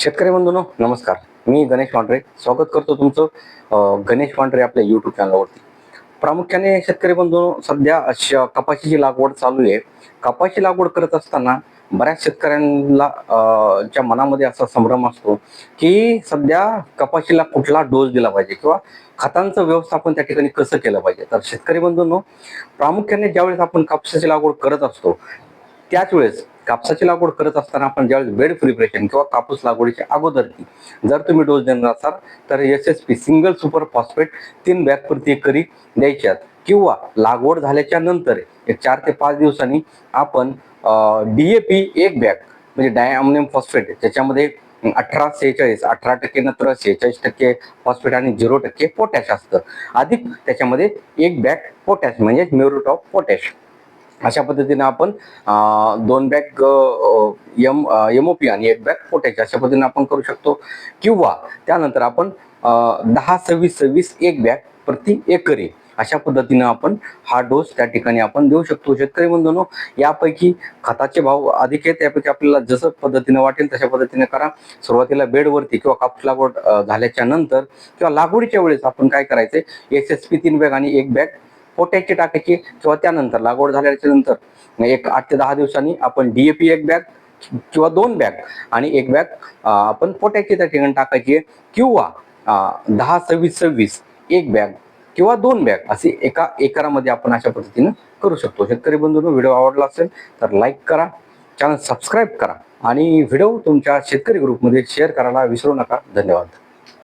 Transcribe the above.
शेतकरी बंधूनो नमस्कार. मी गणेश पांढरे. स्वागत करतो तुमचं गणेश पांढरे आपल्या युट्यूब चॅनलवरती प्रामुख्याने शेतकरी बंधू सध्या श- कपाशीची लागवड चालू आहे. कपाशी लागवड करत असताना बऱ्याच शेतकऱ्यांना च्या मनामध्ये असा संभ्रम असतो की सध्या कपाशीला कुठला डोस दिला पाहिजे किंवा खतांचं व्यवस्थापन त्या ठिकाणी कसं केलं पाहिजे? तर शेतकरी बंधूंनो प्रामुख्याने ज्यावेळेस आपण कापसाची लागवड करत असतो त्याच वेळेस कापसाची लागवड करत असताना आपण ज्यावेळेस बेड प्रिपरेशन किंवा कापूस लागवडीच्या अगोदरची जर तुम्ही डोस देणार असाल तर S S P single super phosphate तीन बॅग प्रति एकरी द्यायच्यात. किंवा लागवड झाल्याच्यानंतर एक चार ते पाच दिवसांनी आपण डी ए पी एक बॅग म्हणजे डायमोनियम फॉस्फेट त्याच्यामध्ये अठरा सेहेचाळीस अठरा टक्के नंतर सेहेचाळीस टक्के फॉस्फेट आणि झिरो टक्के पोटॅश असतं. अधिक त्याच्यामध्ये एक बॅग पोटॅश म्हणजे म्युरेट ऑफ पोटॅश अशा पद्धतीने आपण दोन बॅग यम यमोपी आणि एक बॅग पोट्याची अशा पद्धतीने आपण करू शकतो. किंवा त्यानंतर आपण दहा सव्वीस सव्वीस एक बॅग प्रति एकरी अशा पद्धतीनं आपण हा डोस त्या ठिकाणी आपण देऊ शकतो. शेतकरी बंधूंनो यापैकी खताचे भाव अधिक आहेत त्यापैकी आपल्याला जसं पद्धतीनं वाटेल तशा पद्धतीने करा. सुरुवातीला बेडवरती किंवा कापूस लागवड झाल्याच्यानंतर किंवा लागवडीच्या वेळेस आपण काय करायचे एस एस पी तीन बॅग आणि एक बॅग पोटॅशची टाकायची किंवा त्यानंतर लागवड झाल्याच्यानंतर एक आठ ते दहा दिवसांनी आपण डीएपी एक बॅग किंवा दोन बॅग आणि एक बॅग आपण पोटॅशची त्या ठिकाणी टाकायची किंवा दहा सव्वीस सव्वीस एक बॅग किंवा दोन बॅग असे एका एकरामध्ये आपण अशा पद्धतीनं करू शकतो. शेतकरी बंधूंनो व्हिडिओ आवडला असेल तर लाईक करा चॅनल सबस्क्राईब करा आणि व्हिडिओ तुमच्या शेतकरी ग्रुपमध्ये शेअर करायला विसरू नका. धन्यवाद.